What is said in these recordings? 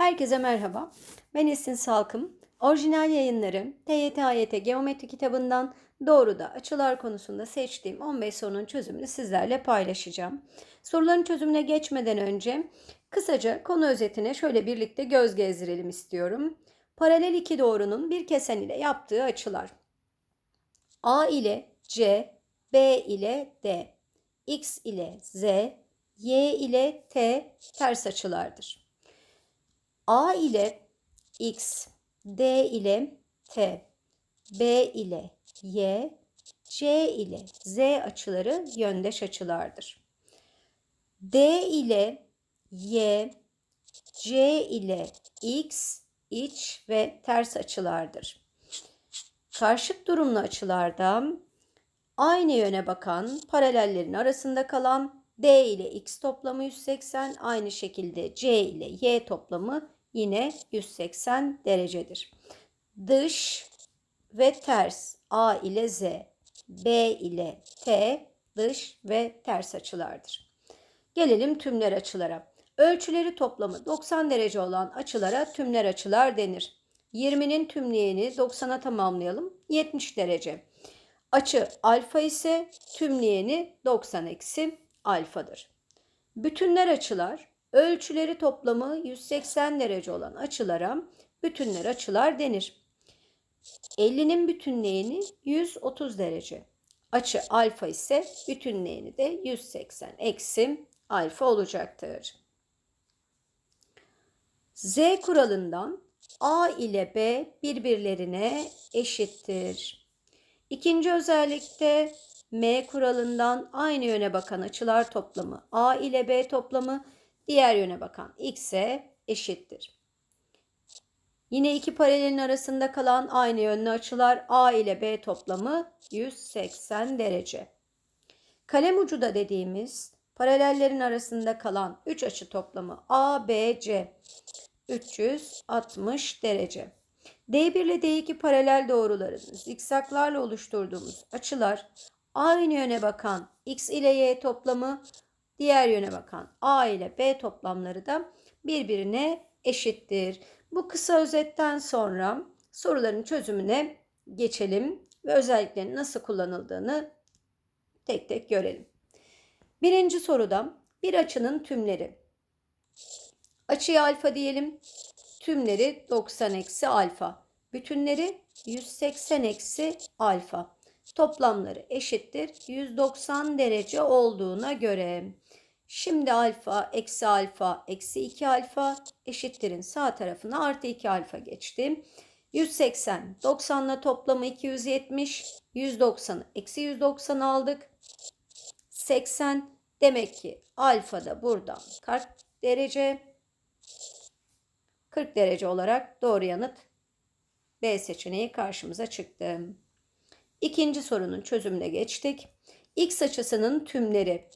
Herkese merhaba. Ben Esin Salkım. Orijinal yayınları TYT AYT Geometri kitabından doğruda açılar konusunda seçtiğim 15 sorunun çözümünü sizlerle paylaşacağım. Soruların çözümüne geçmeden önce kısaca konu özetine şöyle birlikte göz gezdirelim istiyorum. Paralel iki doğrunun bir kesen ile yaptığı açılar. A ile C, B ile D, X ile Z, Y ile T ters açılardır. A ile X, D ile T, B ile Y, C ile Z açıları yöndeş açılardır. D ile Y, C ile X iç ve ters açılardır. Karşıt durumlu açılarda aynı yöne bakan paralellerin arasında kalan D ile X toplamı 180, aynı şekilde C ile Y toplamı yine 180 derecedir. Dış ve ters A ile Z, B ile T dış ve ters açılardır. Gelelim tümler açılara. Ölçüleri toplamı 90 derece olan açılara tümler açılar denir. 20'nin tümleyeni 90'a tamamlayalım. 70 derece. Açı alfa ise tümleyeni 90 eksi alfadır. Bütünler açılar ölçüleri toplamı 180 derece olan açılara bütünler açılar denir. 50'nin bütünleyeni 130 derece. Açı alfa ise bütünleyeni de 180 eksi alfa olacaktır. Z kuralından A ile B birbirlerine eşittir. İkinci özellikte M kuralından aynı yöne bakan açılar toplamı A ile B toplamı diğer yöne bakan X'e eşittir. Yine iki paralelin arasında kalan aynı yönlü açılar A ile B toplamı 180 derece. Kalem ucu da dediğimiz paralellerin arasında kalan 3 açı toplamı A, B, C 360 derece. D1 ile D2 paralel doğruların zikzaklarla oluşturduğumuz açılar aynı yöne bakan X ile Y toplamı diğer yöne bakan A ile B toplamları da birbirine eşittir. Bu kısa özetten sonra soruların çözümüne geçelim ve özelliklerin nasıl kullanıldığını tek tek görelim. Birinci soruda bir açının tümleri. Açıya alfa diyelim. Tümleri 90 eksi alfa. Bütünleri 180 eksi alfa. Toplamları eşittir 190 derece olduğuna göre. Şimdi alfa eksi alfa eksi 2 alfa eşittirin sağ tarafına artı 2 alfa geçti. 180 90 ile toplamı 270 190 eksi 190 aldık. 80 demek ki alfa da buradan 40 derece 40 derece olarak doğru yanıt B seçeneği karşımıza çıktı. İkinci sorunun çözümüne geçtik. X açısının tümleri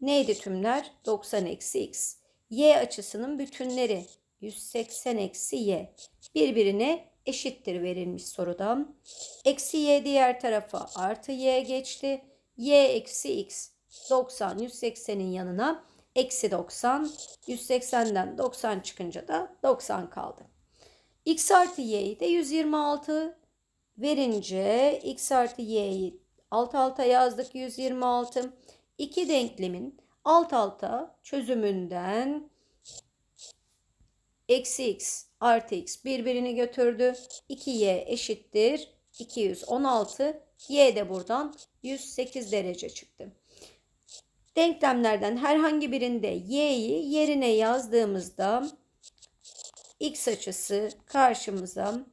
neydi tümler? 90 eksi x. Y açısının bütünleri 180 eksi y. Birbirine eşittir verilmiş sorudan. Eksi y diğer tarafa artı y geçti. y eksi x 90 180'in yanına eksi 90. 180'den 90 çıkınca da 90 kaldı. x artı y'yi de 126 verince x artı y'yi alt alta yazdık 126. İki denklemin alt alta çözümünden eksi x artı x birbirini götürdü. 2y eşittir 216. Y de buradan 108 derece çıktı. Denklemlerden herhangi birinde y'yi yerine yazdığımızda x açısı karşımıza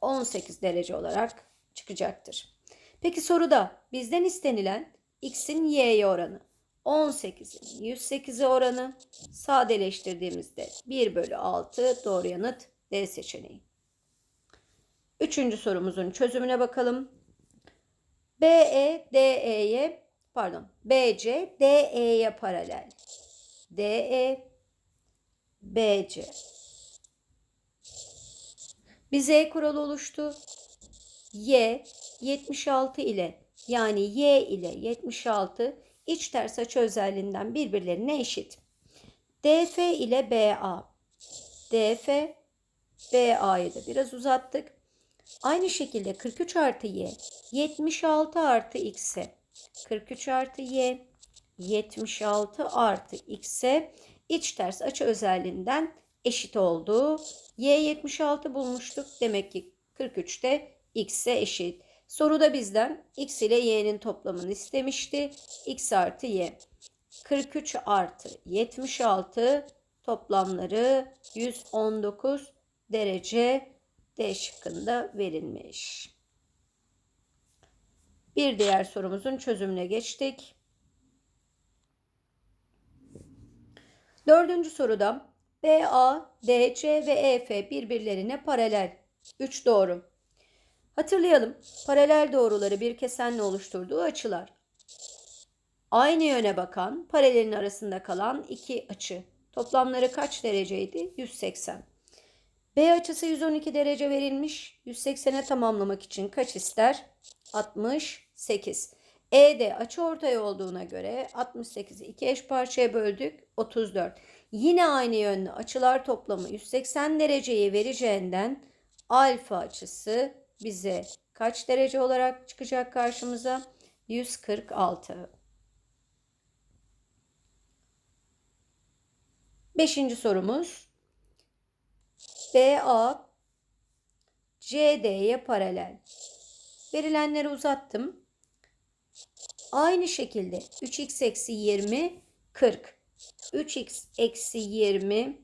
18 derece olarak çıkacaktır. Peki soruda bizden istenilen x'in y'ye oranı 18'in 108'e oranı sadeleştirdiğimizde 1 bölü 6 doğru yanıt D seçeneği. Üçüncü sorumuzun çözümüne bakalım. BE DE'ye pardon BC DE'ye paralel. DE BC bir Z kuralı oluştu. Y 76 ile yani Y ile 76 iç ters açı özelliğinden birbirlerine eşit. DF ile BA DF, BA'yı da biraz uzattık. Aynı şekilde 43 artı Y 76 artı X'e 43 artı Y 76 artı X'e iç ters açı özelliğinden eşit oldu. Y 76 bulmuştuk. Demek ki 43 de X'e eşit. Soruda bizden X ile Y'nin toplamını istemişti. X artı Y. 43 artı 76 toplamları 119 derece D şıkkında verilmiş. Bir diğer sorumuzun çözümüne geçtik. Dördüncü soruda BA, DC ve EF birbirlerine paralel. 3 doğru. Hatırlayalım. Paralel doğruları bir kesenle oluşturduğu açılar. Aynı yöne bakan, paralelin arasında kalan iki açı. Toplamları kaç dereceydi? 180. B açısı 112 derece verilmiş. 180'e tamamlamak için kaç ister? 68. E de açı ortay olduğuna göre 68'i iki eş parçaya böldük. 34. Yine aynı yönlü açılar toplamı 180 dereceyi vereceğinden alfa açısı bize kaç derece olarak çıkacak karşımıza? 146. Beşinci sorumuz. BA CD'ye paralel. Verilenleri uzattım. Aynı şekilde 3x eksi 20 40. 3x eksi 20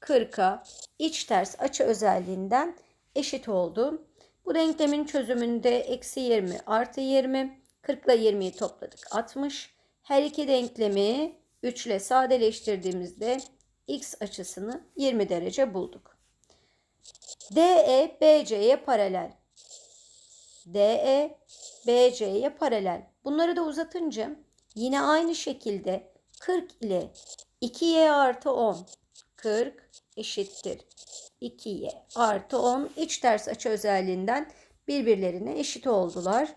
40'a iç ters açı özelliğinden eşit oldu. Bu denklemin çözümünde eksi 20 artı 20 40 ile 20'yi topladık 60. Her iki denklemi 3 ile sadeleştirdiğimizde x açısını 20 derece bulduk. DE BC'ye paralel. DE BC'ye paralel. Bunları da uzatınca yine aynı şekilde 40 ile 2y artı 10 40 eşittir 2y artı 10 iç ters açı özelliğinden birbirlerine eşit oldular.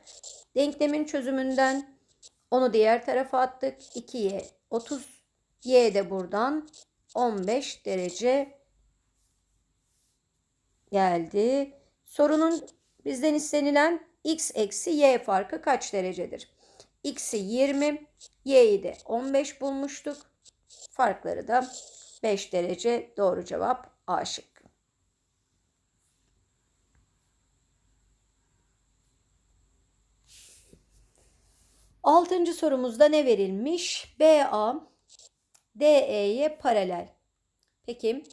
Denklemin çözümünden onu diğer tarafa attık. 2y 30 y de buradan 15 derece geldi. Sorunun bizden istenilen x eksi y farkı kaç derecedir? x'i 20, y'yi de 15 bulmuştuk. Farkları da 5 derece doğru cevap A şıkkı. Altıncı sorumuzda ne verilmiş? BA DE'ye paralel. Peki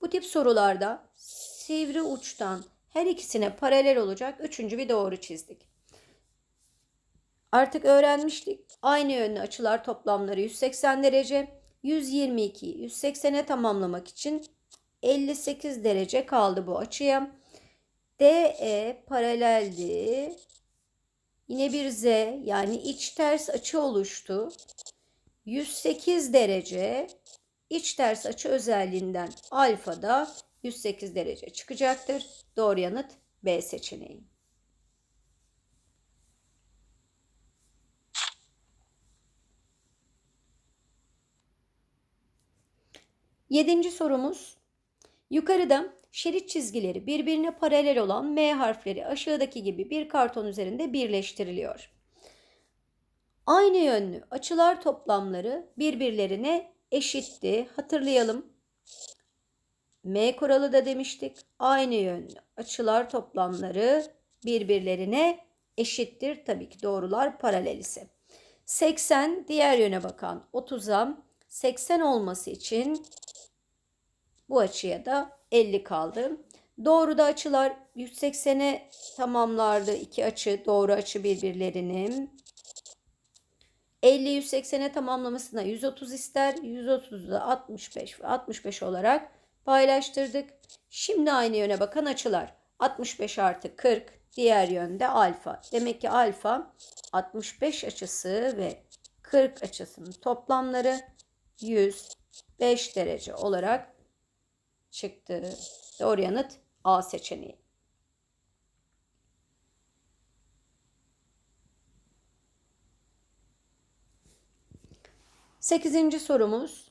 bu tip sorularda sivri uçtan her ikisine paralel olacak üçüncü bir doğru çizdik. Artık öğrenmiştik. Aynı yönlü açılar toplamları 180 derece. 122'yi 180'e tamamlamak için 58 derece kaldı bu açıya. DE paraleldi. Yine bir Z yani iç ters açı oluştu. 108 derece iç ters açı özelliğinden alfa da 108 derece çıkacaktır. Doğru yanıt B seçeneği. Yedinci sorumuz. Yukarıda şerit çizgileri birbirine paralel olan M harfleri aşağıdaki gibi bir karton üzerinde birleştiriliyor. Aynı yönlü açılar toplamları birbirlerine eşitti. Hatırlayalım. M kuralı da demiştik. Aynı yönlü açılar toplamları birbirlerine eşittir. Tabii ki doğrular paralel ise. 80 diğer yöne bakan 30'a 80 olması için bu açıya da 50 kaldı. Doğruda açılar 180'e tamamlardı. iki açı doğru açı birbirlerinin. 50 180'e tamamlamasına 130 ister. 130'u da 65 ve 65 olarak paylaştırdık. Şimdi aynı yöne bakan açılar. 65 artı 40 diğer yönde alfa. Demek ki alfa 65 açısı ve 40 açısının toplamları 105 derece olarak çıktı. Doğru yanıt A seçeneği. Sekizinci sorumuz.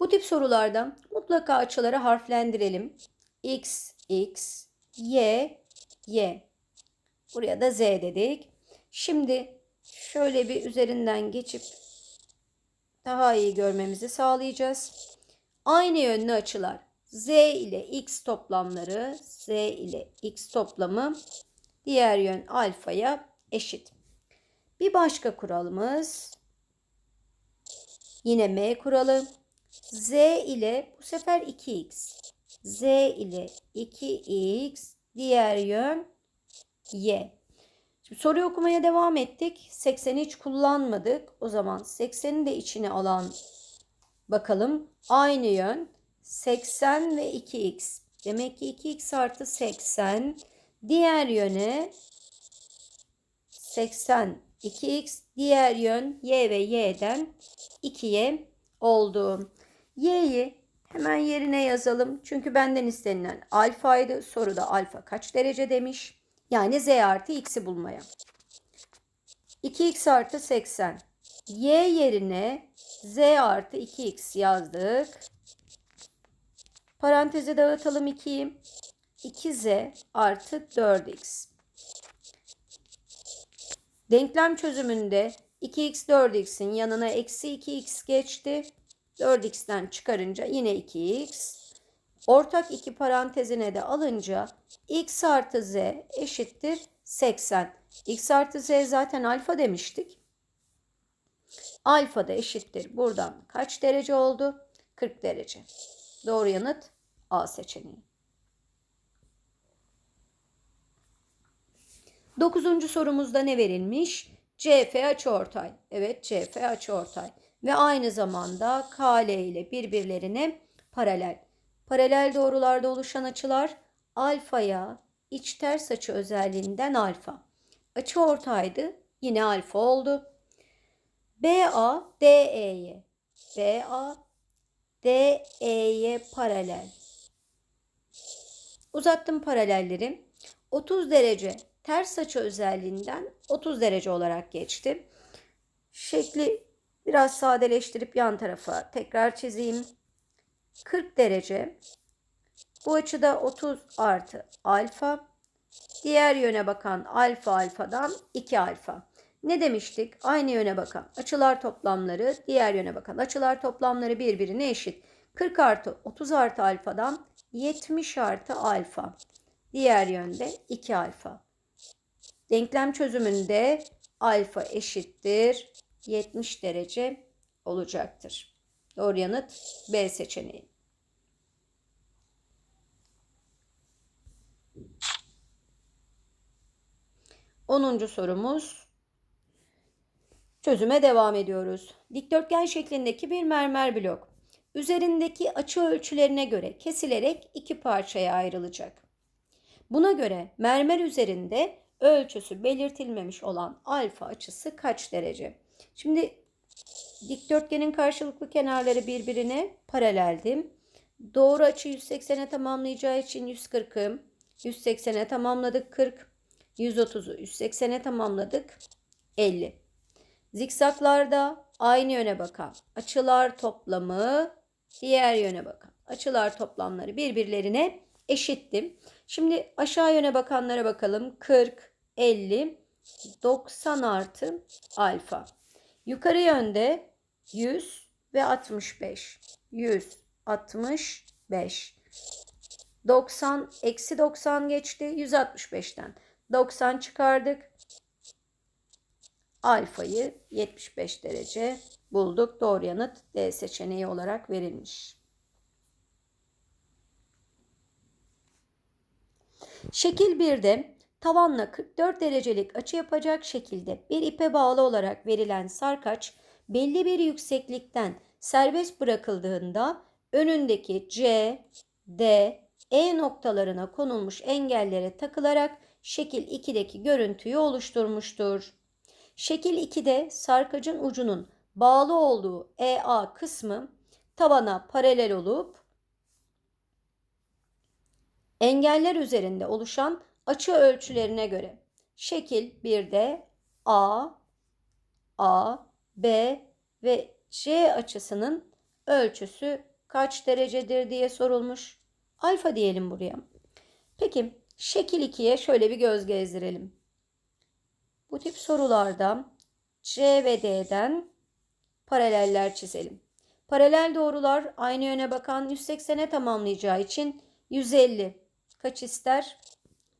Bu tip sorularda mutlaka açıları harflendirelim. X, X, Y, Y. Buraya da Z dedik. Şimdi şöyle bir üzerinden geçip daha iyi görmemizi sağlayacağız. Aynı yönlü açılar. Z ile X toplamları, Z ile X toplamı diğer yön alfaya eşit. Bir başka kuralımız yine M kuralı. Z ile bu sefer 2x. Z ile 2x diğer yön y. Şimdi soruyu okumaya devam ettik. 80'i hiç kullanmadık. O zaman 80'i de içine alan bakalım. Aynı yön 80 ve 2x. Demek ki 2x artı 80 diğer yöne 80 2x diğer yön y ve y'den 2y oldu. y'yi hemen yerine yazalım. Çünkü benden istenilen alfaydı. Soruda alfa kaç derece demiş. Yani z artı x'i bulmaya. 2x artı 80. y yerine z artı 2x yazdık. Paranteze dağıtalım 2'yi. 2z artı 4x. Denklem çözümünde 2x 4x'in yanına eksi 2x geçti. 4x'ten çıkarınca yine 2x. Ortak iki parantezine de alınca x artı z eşittir 80. x artı z zaten alfa demiştik. Alfa da eşittir. Buradan kaç derece oldu? 40 derece. Doğru yanıt A seçeneği. Dokuzuncu sorumuzda ne verilmiş? CF açıortay. Evet CF açıortay. Ve aynı zamanda KL ile birbirlerine paralel. Paralel doğrularda oluşan açılar alfaya iç ters açı özelliğinden alfa. Açı ortaydı yine alfa oldu. BA DE'ye BA DE'ye paralel. Uzattım paralelleri. 30 derece ters açı özelliğinden 30 derece olarak geçti. Şekli biraz sadeleştirip yan tarafa tekrar çizeyim. 40 derece. Bu açıda 30 artı alfa. Diğer yöne bakan alfa alfadan 2 alfa. Ne demiştik? Aynı yöne bakan açılar toplamları, diğer yöne bakan açılar toplamları birbirine eşit. 40 artı 30 artı alfadan 70 artı alfa. Diğer yönde 2 alfa. Denklem çözümünde alfa eşittir 70 derece olacaktır. Doğru yanıt B seçeneği. Onuncu sorumuz. Çözüme devam ediyoruz. Dikdörtgen şeklindeki bir mermer blok üzerindeki açı ölçülerine göre kesilerek iki parçaya ayrılacak. Buna göre mermer üzerinde ölçüsü belirtilmemiş olan alfa açısı kaç derece? Şimdi dikdörtgenin karşılıklı kenarları birbirine paraleldi. Doğru açı 180'e tamamlayacağı için 140'ı 180'e tamamladık 40. 130'u 180'e tamamladık 50. Zikzaklarda aynı yöne bakan açılar toplamı diğer yöne bakan açılar toplamları birbirlerine eşittim. Şimdi aşağı yöne bakanlara bakalım. 40, 50, 90 artı alfa. Yukarı yönde 100 ve 65. 100, 65. 90, eksi 90 geçti. 165'ten 90 çıkardık. Alfayı 75 derece bulduk. Doğru yanıt D seçeneği olarak verilmiş. Şekil 1'de tavanla 44 derecelik açı yapacak şekilde bir ipe bağlı olarak verilen sarkaç belli bir yükseklikten serbest bırakıldığında önündeki C, D, E noktalarına konulmuş engellere takılarak şekil 2'deki görüntüyü oluşturmuştur. Şekil 2'de sarkacın ucunun bağlı olduğu EA kısmı tavana paralel olup engeller üzerinde oluşan açı ölçülerine göre şekil 1'de A, A, B ve C açısının ölçüsü kaç derecedir diye sorulmuş. Alfa diyelim buraya. Peki şekil 2'ye şöyle bir göz gezdirelim. Bu tip sorularda C ve D'den paraleller çizelim. Paralel doğrular aynı yöne bakan 180'e tamamlayacağı için 150 kaç ister?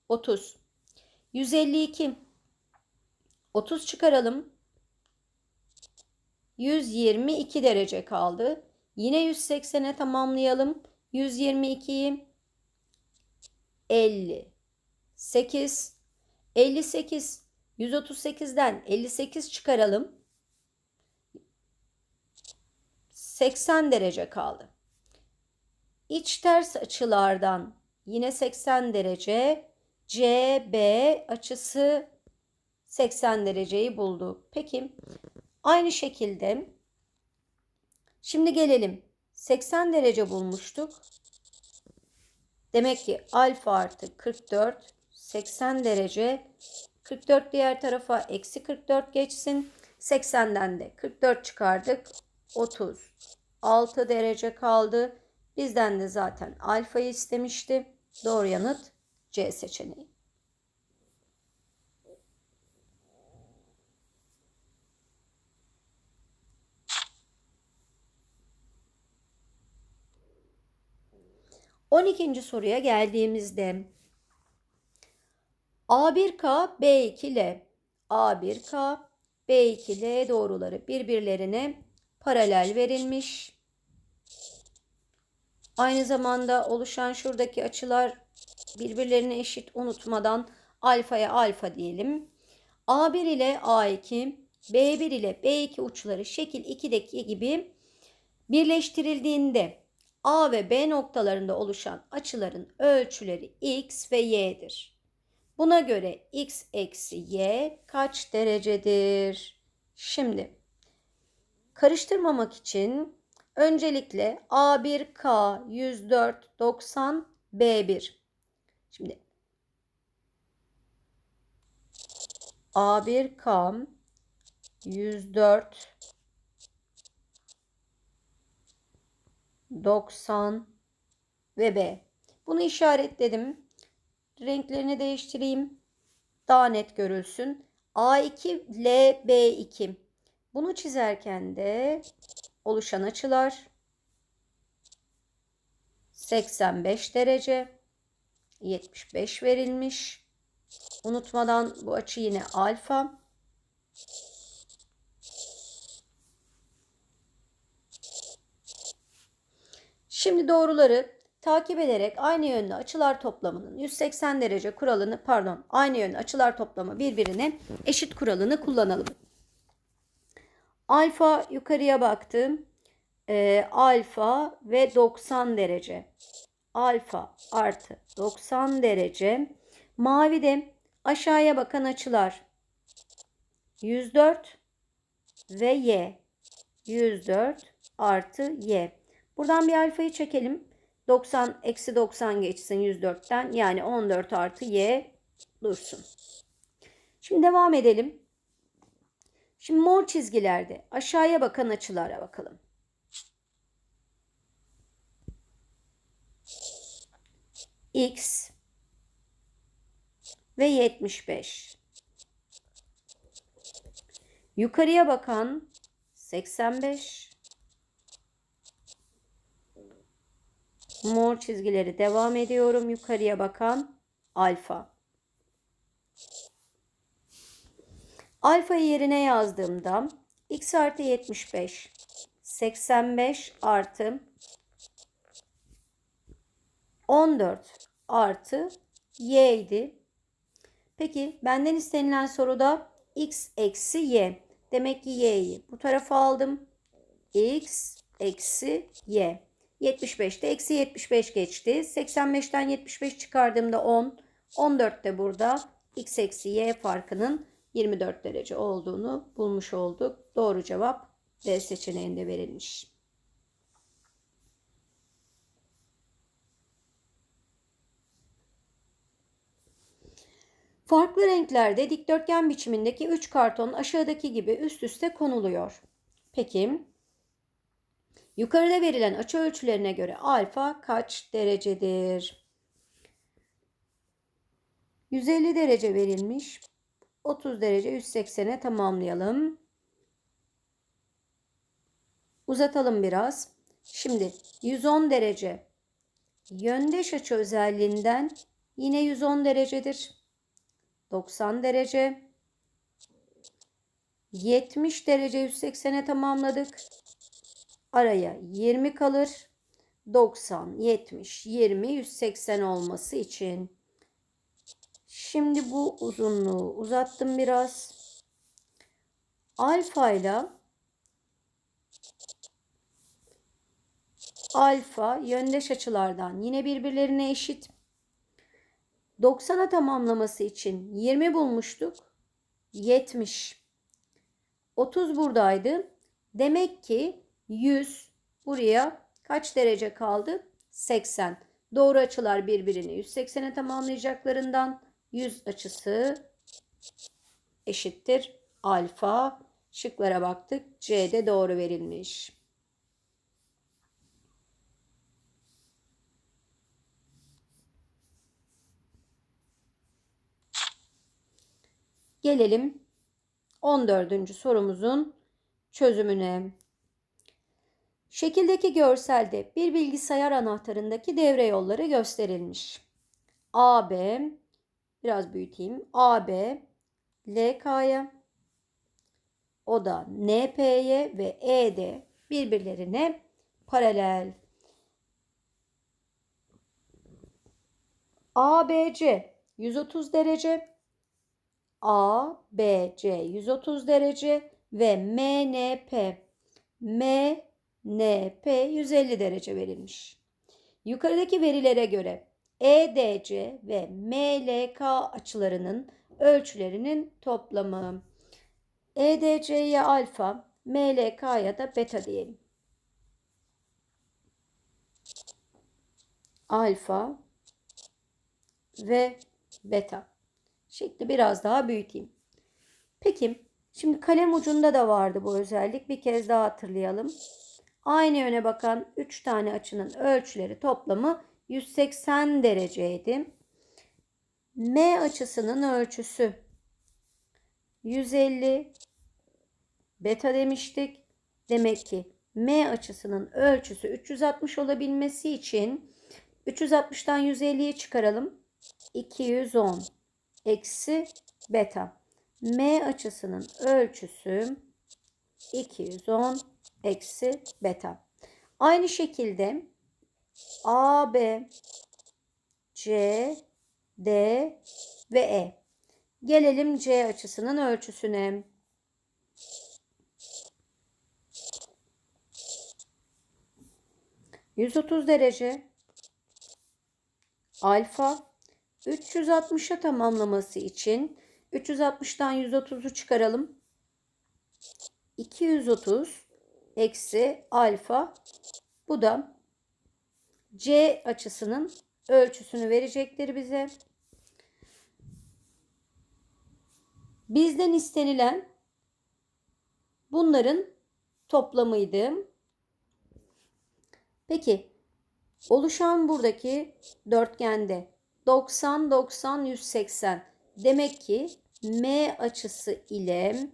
30. 152. 30 çıkaralım. 122 derece kaldı. Yine 180'e tamamlayalım. 122'yi 50 8 58 138'den 58 çıkaralım. 80 derece kaldı. İç ters açılardan yine 80 derece CB açısı 80 dereceyi buldu. Peki aynı şekilde şimdi gelelim 80 derece bulmuştuk. Demek ki alfa artı 44 80 derece 44 diğer tarafa eksi 44 geçsin. 80'den de 44 çıkardık. 36 derece kaldı. Bizden de zaten alfayı istemişti. Doğru yanıt C seçeneği. On ikinci soruya geldiğimizde A1K B2L A1K B2L doğruları birbirlerine paralel verilmiş. Aynı zamanda oluşan şuradaki açılar birbirlerine eşit unutmadan alfaya alfa diyelim. A1 ile A2, B1 ile B2 uçları şekil 2'deki gibi birleştirildiğinde A ve B noktalarında oluşan açıların ölçüleri x ve y'dir. Buna göre x eksi y kaç derecedir? Şimdi karıştırmamak için öncelikle A1K 104 90 B1. Şimdi A1K 104 90 ve B. Bunu işaretledim. Renklerini değiştireyim. Daha net görülsün. A2 L B2. Bunu çizerken de oluşan açılar 85 derece 75 verilmiş. Unutmadan bu açı yine alfa. Şimdi doğruları takip ederek aynı yönlü açılar toplamının 180 derece kuralını pardon aynı yönlü açılar toplamı birbirine eşit kuralını kullanalım. Alfa yukarıya baktım. Ee, alfa ve 90 derece. Alfa artı 90 derece. Mavi de aşağıya bakan açılar. 104 ve y. 104 artı y. Buradan bir alfayı çekelim. 90 eksi 90 geçsin 104'ten. Yani 14 artı y dursun. Şimdi devam edelim. Şimdi mor çizgilerde aşağıya bakan açılara bakalım. X ve 75. Yukarıya bakan 85. Mor çizgileri devam ediyorum. Yukarıya bakan alfa. Alfayı yerine yazdığımda x artı 75 85 artı 14 artı y idi. Peki benden istenilen soruda x eksi y. Demek ki y'yi bu tarafa aldım. x eksi y. 75'te eksi 75 geçti. 85'ten 75 çıkardığımda 10. 14 de burada x eksi y farkının 24 derece olduğunu bulmuş olduk. Doğru cevap D seçeneğinde verilmiş. Farklı renklerde dikdörtgen biçimindeki 3 karton aşağıdaki gibi üst üste konuluyor. Peki Yukarıda verilen açı ölçülerine göre alfa kaç derecedir? 150 derece verilmiş. 30 derece 180'e tamamlayalım. Uzatalım biraz. Şimdi 110 derece yöndeş açı özelliğinden yine 110 derecedir. 90 derece 70 derece 180'e tamamladık. Araya 20 kalır. 90, 70, 20, 180 olması için. Şimdi bu uzunluğu uzattım biraz. Alfa ile alfa yöndeş açılardan yine birbirlerine eşit. 90'a tamamlaması için 20 bulmuştuk. 70. 30 buradaydı. Demek ki 100 buraya kaç derece kaldı? 80. Doğru açılar birbirini 180'e tamamlayacaklarından 100 açısı eşittir alfa. Şıklara baktık. C'de doğru verilmiş. Gelelim 14. sorumuzun çözümüne. Şekildeki görselde bir bilgisayar anahtarındaki devre yolları gösterilmiş. AB biraz büyüteyim. AB LK'ya o da NP'ye ve ED birbirlerine paralel. ABC 130 derece, ABC 130 derece ve MNP MNP 150 derece verilmiş. Yukarıdaki verilere göre EDC ve MLK açılarının ölçülerinin toplamı. EDC'ye alfa, MLK'ya da beta diyelim. Alfa ve beta. Şekli biraz daha büyüteyim. Peki şimdi kalem ucunda da vardı bu özellik. Bir kez daha hatırlayalım. Aynı yöne bakan 3 tane açının ölçüleri toplamı 180 dereceydi. M açısının ölçüsü 150 beta demiştik. Demek ki M açısının ölçüsü 360 olabilmesi için 360'tan 150'yi çıkaralım. 210 eksi beta. M açısının ölçüsü 210 eksi beta. Aynı şekilde AB, C, D ve E. Gelelim C açısının ölçüsüne. ...130 derece... ...alfa... ...360'a tamamlaması için... ...360'dan 130'u çıkaralım... ...230... ...eksi alfa... ...bu da C açısının ölçüsünü verecektir bize. Bizden istenilen bunların toplamıydı. Peki oluşan buradaki dörtgende 90 90 180 demek ki M açısı ile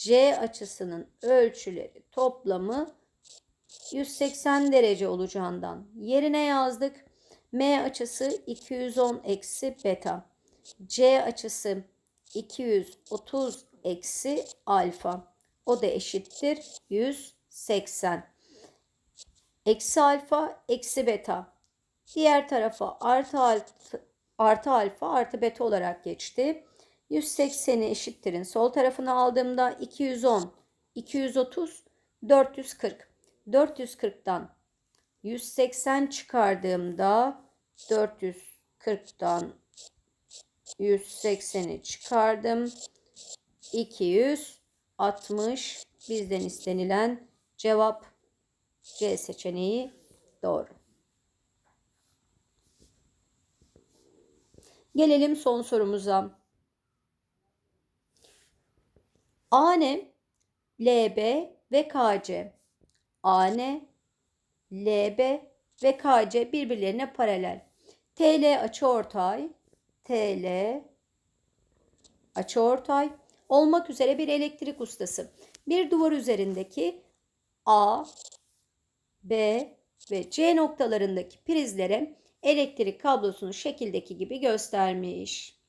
C açısının ölçüleri toplamı 180 derece olacağından yerine yazdık. M açısı 210 eksi beta. C açısı 230 eksi alfa. O da eşittir 180. Eksi alfa eksi beta. Diğer tarafa artı, artı, artı alfa artı beta olarak geçti. 180'i eşittirin. Sol tarafını aldığımda 210, 230, 440. 440'tan 180 çıkardığımda 440'tan 180'i çıkardım. 260 bizden istenilen cevap C seçeneği doğru. Gelelim son sorumuza. AN, LB ve KC AN, LB ve KC birbirlerine paralel. TL açıortay, TL açıortay olmak üzere bir elektrik ustası. Bir duvar üzerindeki A, B ve C noktalarındaki prizlere elektrik kablosunu şekildeki gibi göstermiş.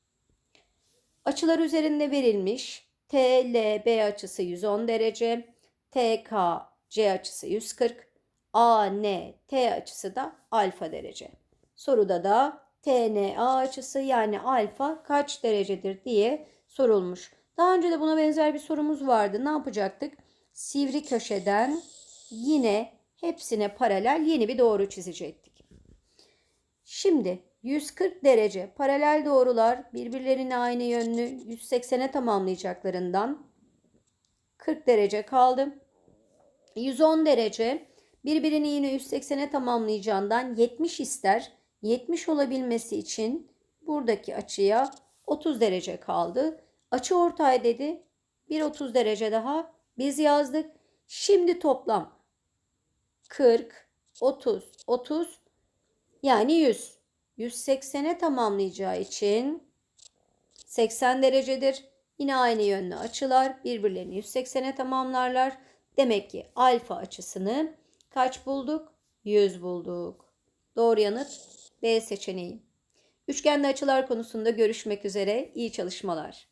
Açılar üzerinde verilmiş. TLB açısı 110 derece, TKC açısı 140, ANT açısı da alfa derece. Soruda da TNA açısı yani alfa kaç derecedir diye sorulmuş. Daha önce de buna benzer bir sorumuz vardı. Ne yapacaktık? Sivri köşeden yine hepsine paralel yeni bir doğru çizecektik. Şimdi 140 derece paralel doğrular birbirlerine aynı yönlü 180'e tamamlayacaklarından 40 derece kaldı. 110 derece birbirini yine 180'e tamamlayacağından 70 ister. 70 olabilmesi için buradaki açıya 30 derece kaldı. Açı ortay dedi. Bir 30 derece daha biz yazdık. Şimdi toplam 40, 30, 30 yani 100. 180'e tamamlayacağı için 80 derecedir. Yine aynı yönlü açılar birbirlerini 180'e tamamlarlar. Demek ki alfa açısını kaç bulduk? 100 bulduk. Doğru yanıt B seçeneği. Üçgenli açılar konusunda görüşmek üzere. İyi çalışmalar.